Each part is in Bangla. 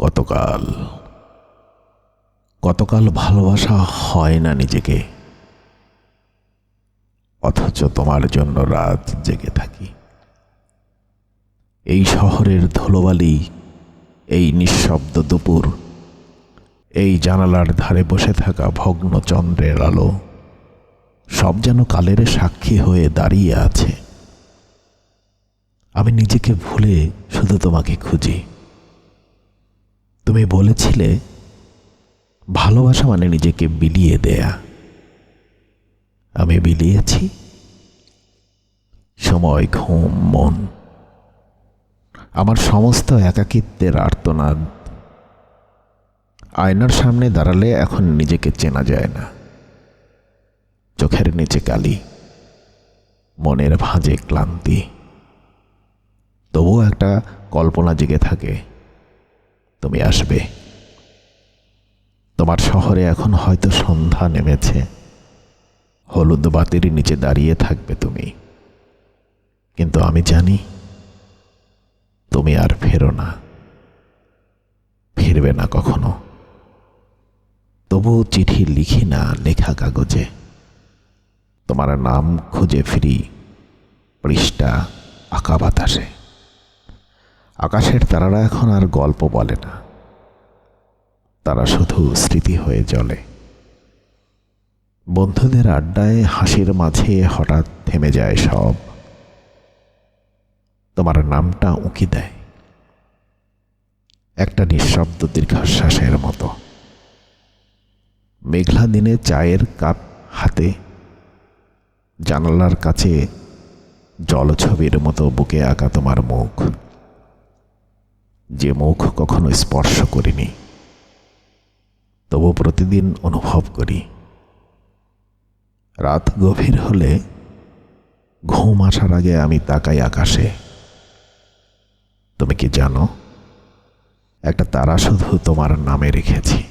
কতকাল কতকাল ভালোবাসা হয় না নিজেকে। অথচ তোমার জন্য রাত জেগে থাকি। এই শহরের ধুলোবালি, এই নিঃশব্দ দুপুর, এই জানালার ধারে বসে থাকা ভগ্ন চন্দ্রের আলো, সব যেন কালের সাক্ষী হয়ে দাঁড়িয়ে আছে। আমি নিজেকে ভুলে শুধু তোমাকে খুঁজি। তুমি বলেছিলে, ভালোবাসা মানে নিজেকে বিলিয়ে দেয়া। আমি বিলিয়েছি সময়, ঘুম, মন। আমার সমস্ত একাকিত্বের আর্তনাদ আয়নার সামনে দাঁড়ালে এখন নিজেকে চেনা যায় না। চোখের নিচে কালি, মনের ভাঁজে ক্লান্তি। তবুও একটা কল্পনা জেগে থাকে। তুমি আসবে। তোমার শহরে এখন হয়তো সন্ধ্যা নেমেছে। হলুদ বাতির নিচে দাঁড়িয়ে থাকবে তুমি। কিন্তু আমি জানি, তুমি আর ফেরো না। ফিরবে না কখনো। তবুও চিঠি লিখি না লেখা কাগজে। তোমার নাম খুঁজে ফিরি, পৃষ্ঠা আঁকা বাতাসে। আকাশের তারারা এখন আর গল্প বলে না। তারা শুধু স্মৃতি হয়ে জ্বলে। বন্ধুদের আড্ডায়, হাসির মাঝে হঠাৎ থেমে যায় সব। তোমার নামটা উঁকি দেয়। একটা নিঃশব্দ দীর্ঘশ্বাসের মতো। মেঘলা দিনে চায়ের কাপ হাতে, জানালার কাছে জলছবির মতো বুকে আঁকা তোমার মুখ। যে মুখ কখনো স্পর্শ করিনি, তবু প্রতিদিন অনুভব করি। রাত গভীর হলে ঘুম আসার আগে আমি তাকাই আকাশে। তুমি কি জানো, একটা তারা শুধু তোমার নামে রেখেছি।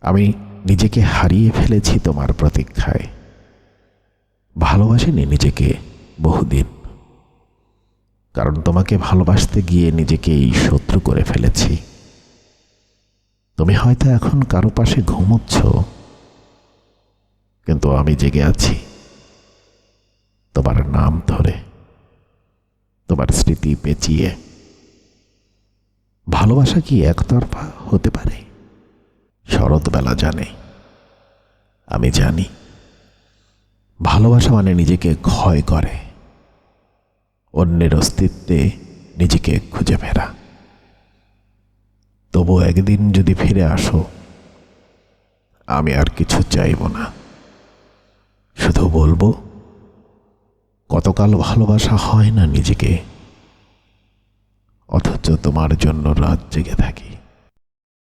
আমি নিজেকে হারিয়ে ফেলেছি তোমার প্রতীক্ষায়। ভালোবাসিনি নিজেকে বহুদিন। কারণ তোমাকে ভালোবাসতে গিয়ে নিজেকে এই শত্রু করে ফেলেছি। তুমি হয়তো এখন কারও পাশে ঘুমোচ্ছ, কিন্তু আমি জেগে আছি তোমার নাম ধরে, তোমার স্মৃতি পেঁচিয়ে। ভালোবাসা কি একতরফা হতে পারে? শরৎবেলা জানে, আমি জানি। ভালোবাসা মানে নিজেকে ক্ষয় করে। অন্যের অস্তিত্বে নিজেকে খুঁজে ফেরা। তবু একদিন যদি ফিরে আসো, আমি আর কিছু চাইব না। শুধু বলব, কতকাল ভালোবাসা হয় না নিজেকে, অথচ তোমার জন্য রাত জেগে থাকি।